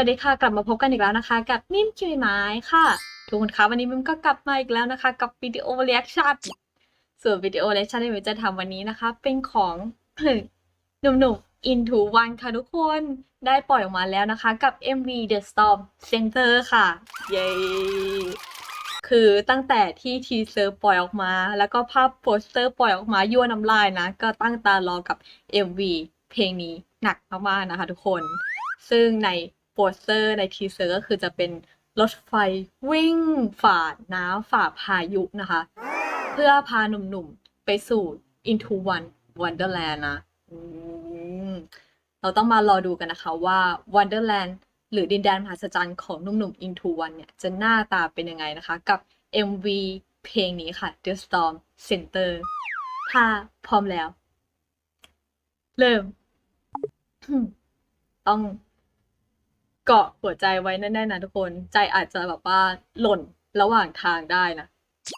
วัสดีค่ะ กลับมาพบกันอีกแล้วนะคะ กับมิมคิมไม้ค่ะ ทุกคนคะวันนี้มิมก็กลับมาอีกแล้วนะคะ กับวิดีโอเรีแอคชั่นส่วนวิดีโอเรีแอคชั่นที่มิมจะทำวันนี้นะคะ เป็นของหนุ่มๆ Into One ค่ะทุกคนได้ปล่อยออกมาแล้วนะคะ กับ MV The Storm Center ค่ะ เย้คือตั้งแต่ที่ทีเซอร์ปล่อยออกมา แล้วก็ภาพโปสเตอร์ปล่อยออกมายั่วน้ำลายนะ ก็ตั้งตารอกับ MV เพลงนี้หนักมากๆนะคะ ทุกคน ซึ่งใน โปสเตอร์ในทีเซอร์ก็คือจะเป็นรถไฟวิ่งฝ่าน้ำฝ่าพายุนะคะ เพื่อพาหนุ่มๆ ไปสู่ Into One Wonderland นะเราต้องมารอดูกันนะคะว่า Wonderland หรือดินแดนมหัศจรรย์ของหนุ่มๆ Into One เนี่ย จะหน้าตาเป็นยังไงนะคะ กับ MV เพลงนี้ค่ะ The Storm Center ถ้าพร้อมแล้ว เริ่ม ต้อง เกาะหัวใจไว้แน่ๆนะทุกคน ใจอาจจะแบบว่าหล่นระหว่างทางได้นะ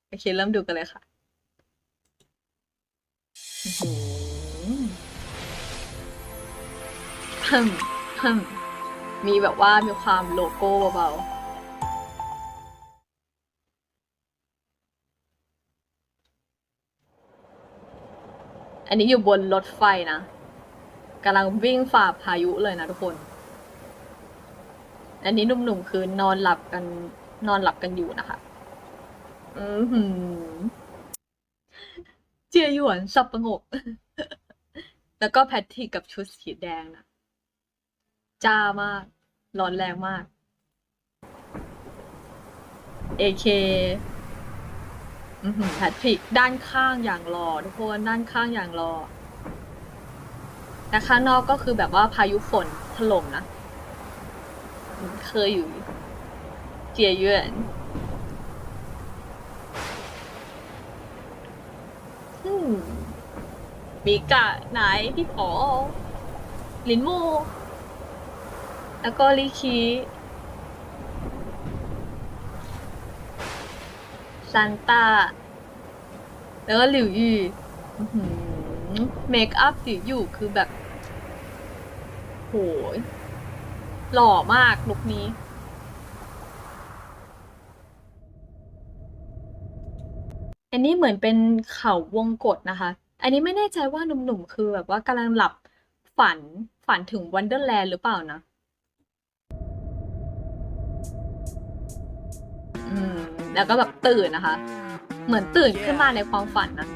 โอเค เริ่มดูกันเลยค่ะหึมฮึมมีแบบว่ามีความโลโก้เบาอันนี้อยู่บนรถไฟนะกำลังวิ่งฝ่าพายุเลยนะทุกคน อันนี้หนุ่มๆคือนอนหลับกันนอนหลับกันอยู่นะคะ อือหือเจียหยวนสับประงก แล้วก็แพทริกกับชุดสีแดงนะจ้ามาก ร้อนแรงมาก AK อือหือแพทริกด้านข้างอย่างรอทุกคนด้านข้างอย่างรอแต่ข้างนอกก็คือแบบว่าพายุฝนถล่มนะ เคยอยู่เจียเยวนอืมมีกะไหนพี่ผอลินโม แล้วก็ลิคีซันต้า แล้วก็หลิวยู่อื้อหือเมคอัพหลิวยู่คือแบบ โหย หล่อมากลุคนี้ อันนี้เหมือนเป็นเขาวงกตนะคะ อันนี้ไม่แน่ใจว่าหนุ่มๆ คือแบบว่ากำลังหลับฝันฝันถึงวันเดอร์แลนด์หรือเปล่านะ อืม แล้วก็แบบตื่นนะคะ เหมือนตื่นขึ้นมาในความฝันนะ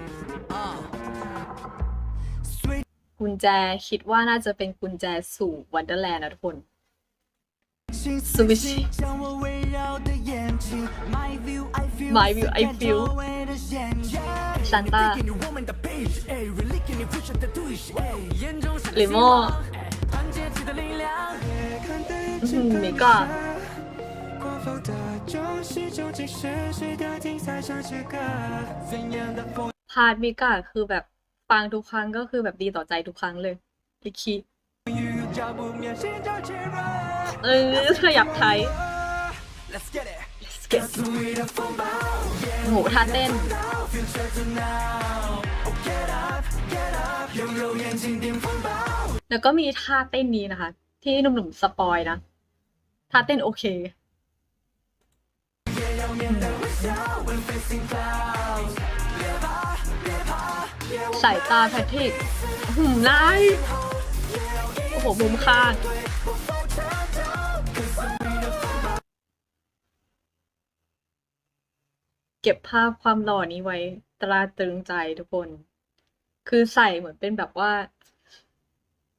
กุญแจคิดว่าน่าจะเป็นกุญแจสู่วันเดอร์แลนด์นะทุกคน Sushi My view I feel Santa ลิโมอื้อหือมีก็พาร์ทมิกาคือแบบฟังทุกครั้งก็คือแบบดีต่อใจทุกครั้งเลยลิคิ เออขยับไทยโหท่าเต้นแล้วก็มีท่าเต้นนี้นะคะ ที่หนุ่มๆสปอยนะ ท่าเต้นโอเคสายตาแพทริกหืมไล่โอ้โหมุมข้าง เก็บภาพความหล่อนี้ไว้ตราตรึงใจทุกคน คือใส่เหมือนเป็นแบบว่า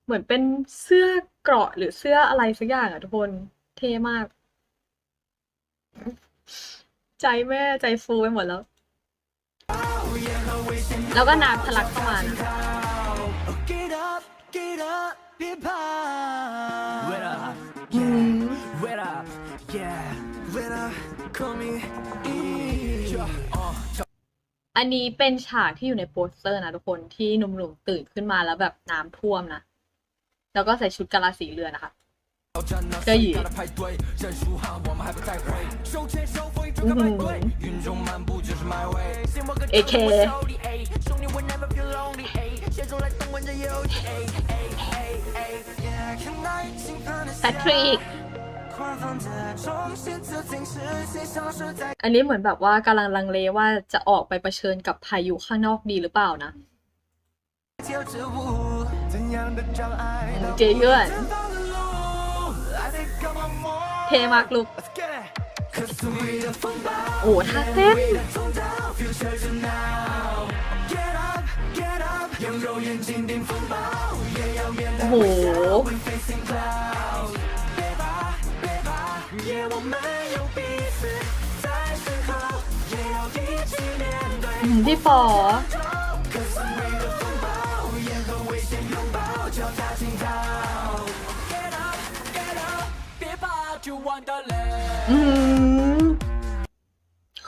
เหมือนเป็นเสื้อเกราะหรือเสื้ออะไรสักอย่างอะทุกคน เท่มาก ใจแม่ใจฟูไปหมดแล้ว แล้วก็น้ำทะลักเข้ามานะอืม อันนี้เป็นฉากที่อยู่ในโปสเตอร์นะทุกคนที่หนุ่มๆตื่นขึ้นมาแล้วแบบน้ำท่วมนะ แล้วก็ใส่ชุดกะลาสีเรือนะคะเจอหยีเอเคแพทริก อันนี้เหมือนแบบว่ากำลังลังเลว่าจะออกไปปเผชิญกับพายุข้างนอกดีหรือเปล่านะเจเยือนเทมากลุกโอ้ท่าเต้นโอ้ พี่ปอ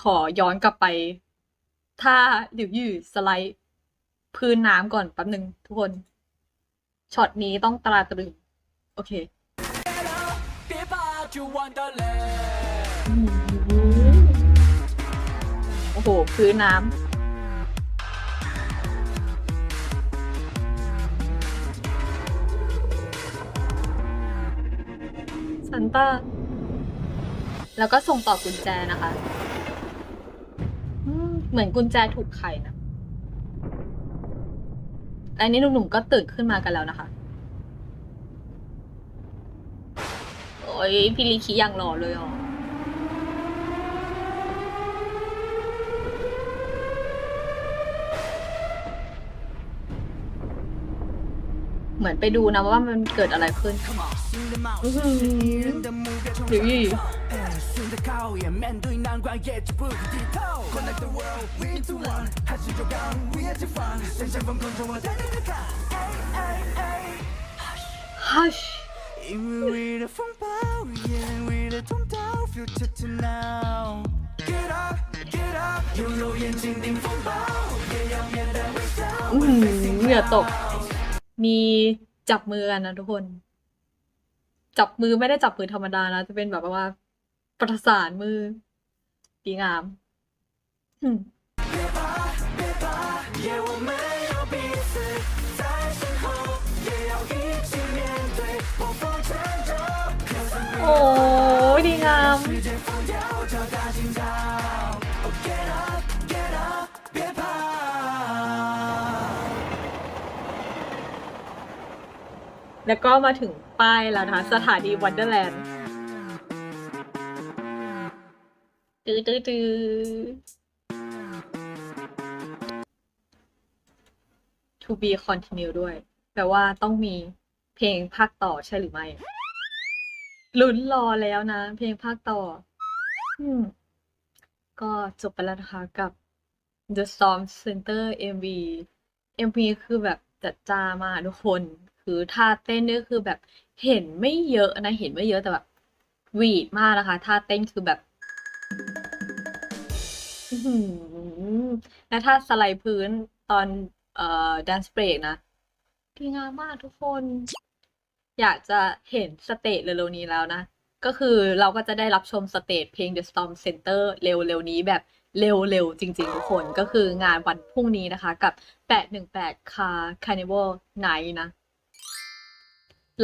ขอย้อนกลับไป ถ้าเดี๋ยวอยู่สไลด์ พื้นน้ำก่อนแป๊บหนึ่งทุกคน ช็อตนี้ต้องตราตรึง โอเค โอ้โห พื้นน้ำซันต้า แล้วก็ส่งต่อกุญแจนะคะเหมือนกุญแจถูกไขนะ อันนี้หนุ่มๆก็ตื่นขึ้นมากันแล้วนะคะ ยพี่ลิคิยังหล่อเลยอ๋อเหมือนไปดูนะว่ามันเกิดอะไรขึ้นหรือยี่ฮัช 敌人的目标，冲刘玉上哎顺着考验，面对难关也绝不低头。Connect the world, we to one，还是有刚，we 也解放，闪闪风空中我带你去看。哎哎哎， Hush 因为 we 的风暴，yeah we 的通道，future to now。Get up, get up，用肉眼紧盯风暴，也要面对微笑。 อื้อหือเหงื่อตก มีจับมือกันนะทุกคน จับมือไม่ได้จับมือธรรมดานะ จะเป็นแบบว่า ประสานมือ ดีงามอืม โอ้ดีงามแล้วก็มาถึงป้ายแล้วนะคะ สถานีวันเดอร์แลนด์ตือตือตือทูบีคอนติเนียด้วย แปลว่าต้องมีเพลงภาคต่อใช่หรือไม่ ลุ้นรอแล้วนะ เพลงภาคต่อ อืม ก็จบไปแล้วนะคะกับ The Storm Center MV MV คือแบบจัดจ้ามาทุกคน คือท่าเต้นนี่คือแบบเห็นไม่เยอะนะ เห็นไม่เยอะแต่แบบวีดมากนะคะท่าเต้นคือแบบและท่าสไลด์พื้นตอนเอ่อ dance break นะดีงามมากทุกคน อยากจะเห็นสเตจเร็วๆนี้แล้วนะ ก็คือเราก็จะได้รับชมสเตจเพลง The Storm Center เร็วๆนี้แบบเร็วๆจริงๆทุกคนก็คืองานวันพรุ่งนี้นะคะ กับ 818 Car Carnival Night นะ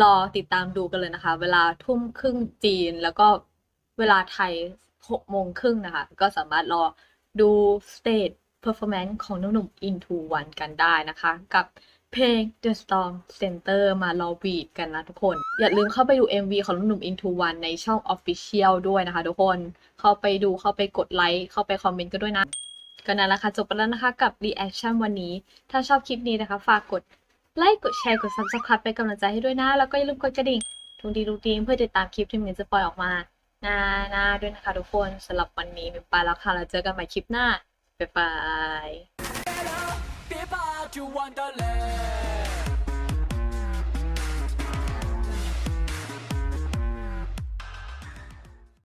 รอติดตามดูกันเลยนะคะ เวลาทุ่มครึ่งจีนแล้วก็เวลาไทย6โมงครึ่งนะคะ ก็สามารถรอดูสเตจเพอร์ฟอร์แมนซ์ของหนุ่มๆ Into One กันได้นะคะ กับ เพลง The Storm Center มารอบีดกันนะทุกคน อย่าลืมเข้าไปดู MV ของหนุ่ม Into One ในช่อง Official ด้วยนะคะทุกคน เข้าไปดูเข้าไปกดไลค์เข้าไปคอมเมนต์กันด้วยนะก็นั่นแหละค่ะจบไปแล้วนะคะกับ Reaction วันนี้ ถ้าชอบคลิปนี้นะคะ ฝากกดไลค์กดแชร์กด Subscribe เป็นกำลังใจให้ด้วยนะ แล้วก็อย่าลืมกดกระดิ่งทุงดีทุงดีเพื่อติดตามคลิปที่มันจะปล่อยออกมาหน้าหน้าด้วยนะคะทุกคนสำหรับวันนี้มิวไปแล้วค่ะแล้วเจอกันใหม่คลิปหน้าบ๊ายบาย to Wonderland.